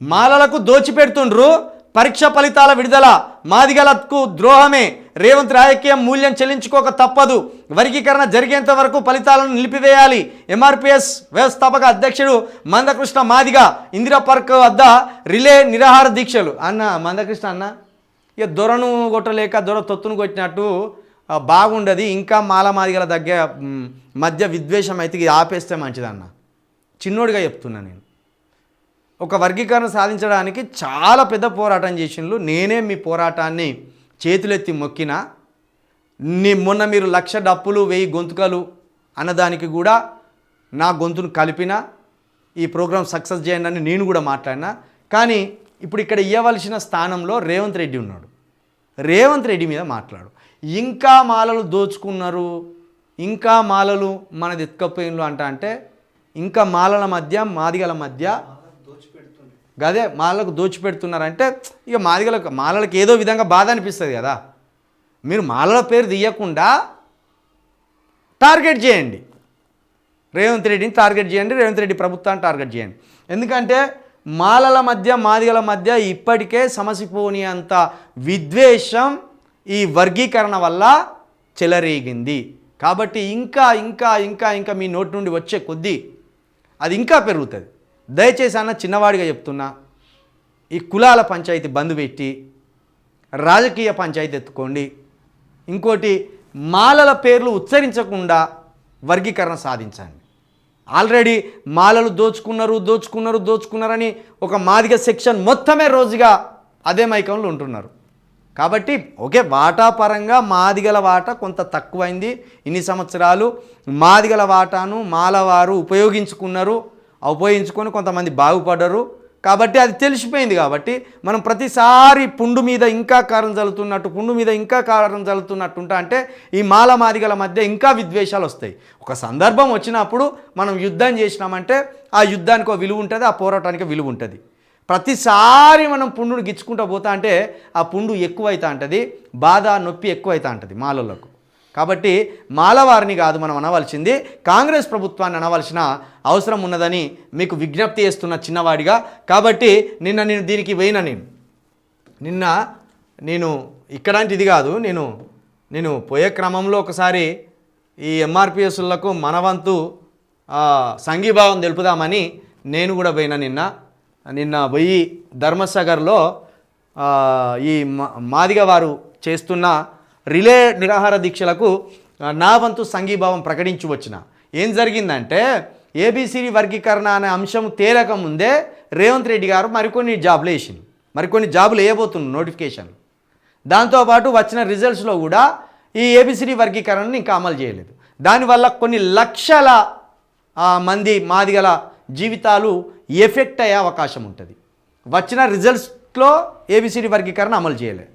మాలలకు దోచిపెడుతుండ్రు. పరీక్ష ఫలితాల విడుదల. మాదిగలకు ద్రోహమే. రేవంత్ రాజకీయం మూల్యం చెల్లించుకోక తప్పదు. వర్గీకరణ జరిగేంత వరకు ఫలితాలను నిలిపివేయాలి. ఎంఆర్పిఎస్ వ్యవస్థాపక అధ్యక్షుడు మందకృష్ణ మాదిగ ఇందిరా పార్క్ వద్ద రిలే నిరాహార దీక్షలు. అన్న మందకృష్ణ అన్న ఇక దొరను కొట్టలేక దొర తొత్తును కొట్టినట్టు బాగుండది బాగుండదు. ఇంకా మాల మాదిగల దగ్గర మధ్య విద్వేషం అయితే ఆపేస్తే మంచిదన్న. చిన్నోడిగా చెప్తున్నా నేను. ఒక వర్గీకరణ సాధించడానికి చాలా పెద్ద పోరాటం చేసిండ్రు నేనే మీ పోరాటాన్ని చేతులెత్తి మొక్కిన నీ మొన్న మీరు లక్ష డప్పులు వెయ్యి గొంతుకలు అన్నదానికి కూడా నా గొంతును కలిపిన ఈ ప్రోగ్రాం సక్సెస్ చేయండి అని నేను కూడా మాట్లాడినా. కానీ ఇప్పుడు ఇక్కడ ఇవ్వవలసిన స్థానంలో రేవంత్ రెడ్డి ఉన్నాడు. రేవంత్ రెడ్డి మీద మాట్లాడు. ఇంకా మాలలు దోచుకున్నారు ఇంకా మాలలు మనది ఎత్తుకపోయిన్లు అంట అంటే ఇంకా మాలల మధ్య మాదిగల మధ్య గదే మాలలకు దోచిపెడుతున్నారంటే ఇక మాదిగలకు మాలలకు ఏదో విధంగా బాధ అనిపిస్తుంది కదా. మీరు మాలల పేరు తీయకుండా టార్గెట్ చేయండి. రేవంత్ రెడ్డిని టార్గెట్ చేయండి రేవంత్ రెడ్డి ప్రభుత్వాన్ని టార్గెట్ చేయండి. ఎందుకంటే మాలల మధ్య మాదిగల మధ్య ఇప్పటికే సమసిపోని అంత విద్వేషం ఈ వర్గీకరణ వల్ల చెలరేగింది. కాబట్టి ఇంకా ఇంకా ఇంకా ఇంకా మీ నోటి నుండి వచ్చే కొద్దీ అది ఇంకా పెరుగుతుంది. దయచేసి అన్న చిన్నవాడిగా చెప్తున్నా ఈ కులాల పంచాయతీ బంద్ పెట్టి రాజకీయ పంచాయతీ ఎత్తుకోండి. ఇంకోటి మాలల పేర్లు ఉచ్చరించకుండా వర్గీకరణ సాధించండి. ఆల్రెడీ మాలలు దోచుకున్నారు దోచుకున్నారు దోచుకున్నారని ఒక మాదిగ సెక్షన్ మొత్తమే రోజుగా అదే మైకంలో ఉంటున్నారు. కాబట్టి ఓకే వాటా పరంగా మాదిగల వాటా కొంత తక్కువైంది. ఇన్ని సంవత్సరాలు మాదిగల వాటాను మాలవారు ఉపయోగించుకున్నారు. ఉపయోగించుకొని కొంతమంది బాగుపడరు. కాబట్టి అది తెలిసిపోయింది కాబట్టి మనం ప్రతిసారి పుండు మీద ఇంకా కారం చల్లుతున్నట్టు పుండు మీద ఇంకా కారం చల్లుతున్నట్టు ఉంటా అంటే ఈ మాల మాదిగల మధ్య ఇంకా విద్వేషాలు వస్తాయి. ఒక సందర్భం వచ్చినప్పుడు మనం యుద్ధం చేసినామంటే ఆ యుద్ధానికి ఒక విలువ ఉంటుంది ఆ పోరాటానికి విలువ ఉంటుంది. ప్రతిసారి మనం పుండును గిచ్చుకుంటూ పోతా అంటే ఆ పుండు ఎక్కువైతా ఉంటుంది బాధ నొప్పి ఎక్కువైతా ఉంటుంది మాలలకు. కాబట్టి మాలవారిని కాదు మనం అనవలసింది. కాంగ్రెస్ ప్రభుత్వాన్ని అనవలసిన అవసరం ఉన్నదని మీకు విజ్ఞప్తి చేస్తున్న చిన్నవాడిగా. కాబట్టి నిన్న నేను దీనికి పోయిన నేను. నిన్న నేను ఇక్కడంటే ఇది కాదు నేను నేను పోయే క్రమంలో ఒకసారి ఈ ఎంఆర్పిఎస్లకు మనవంతు సంఘీభావం తెలుపుదామని నేను కూడా పోయిన నిన్న. నిన్న పోయి ధర్మసాగర్లో ఈ మా- మాదిగ వారు చేస్తున్న రిలే నిరాహార దీక్షలకు నా వంతు సంఘీభావం ప్రకటించి వచ్చిన ఏం జరిగిందంటే ఏబిసిడి వర్గీకరణ అనే అంశం తేలక ముందే రేవంత్ రెడ్డి గారు మరికొన్ని జాబులు వేసింది మరికొన్ని జాబులు వేయబోతున్నాయి నోటిఫికేషన్. దాంతోపాటు వచ్చిన రిజల్ట్స్లో కూడా ఈ ఏబిసిడి వర్గీకరణను ఇంకా అమలు చేయలేదు. దానివల్ల కొన్ని లక్షల మంది మాదిగల జీవితాలు ఎఫెక్ట్ అయ్యే అవకాశం ఉంటుంది. వచ్చిన రిజల్ట్స్లో ఏబిసిడి వర్గీకరణ అమలు చేయలేదు.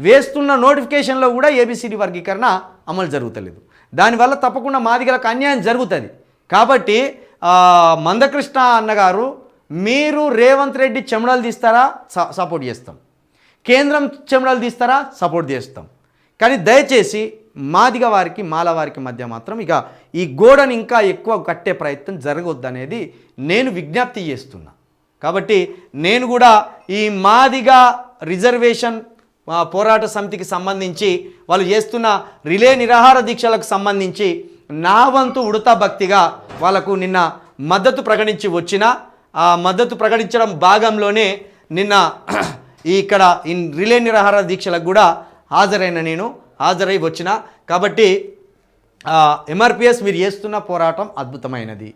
వేస్తున్న నోటిఫికేషన్లో కూడా ఏబిసిడి వర్గీకరణ అమలు జరుగుతలేదు. దానివల్ల తప్పకుండా మాదిగలకు అన్యాయం జరుగుతుంది. కాబట్టి మందకృష్ణ అన్నగారు మీరు రేవంత్ రెడ్డి చెమడలు తీస్తారా? స- సపోర్ట్ చేస్తాం. కేంద్రం చెమడలు తీస్తారా? సపోర్ట్ చేస్తాం. కానీ దయచేసి మాదిగ వారికి మాల వారికి మధ్య మాత్రం ఇక ఈ గోడను ఇంకా ఎక్కువ కట్టే ప్రయత్నం జరగొద్దనేది నేను విజ్ఞప్తి చేస్తున్నా. కాబట్టి నేను కూడా ఈ మాదిగ రిజర్వేషన్ పోరాట సమితికి సంబంధించి వాళ్ళు చేస్తున్న రిలే నిరాహార దీక్షలకు సంబంధించి నా వంతు ఉడతా భక్తిగా వాళ్ళకు నిన్న మద్దతు ప్రకటించి వచ్చిన ఆ మద్దతు ప్రకటించడం భాగంలోనే నిన్న ఈ ఇక్కడ ఈ రిలే నిరాహార దీక్షలకు కూడా హాజరైన నేను హాజరై వచ్చిన. కాబట్టి ఎంఆర్పిఎస్ మీరు చేస్తున్న పోరాటం అద్భుతమైనది.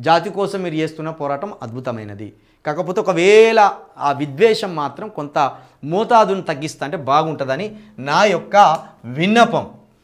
జాతి కోసం మీరు చేస్తున్న పోరాటం అద్భుతమైనది. కాకపోతే ఒకవేళ ఆ విద్వేషం మాత్రం కొంత మోతాదును తగ్గిస్తా అంటే బాగుంటుందని నా యొక్క విన్నపం.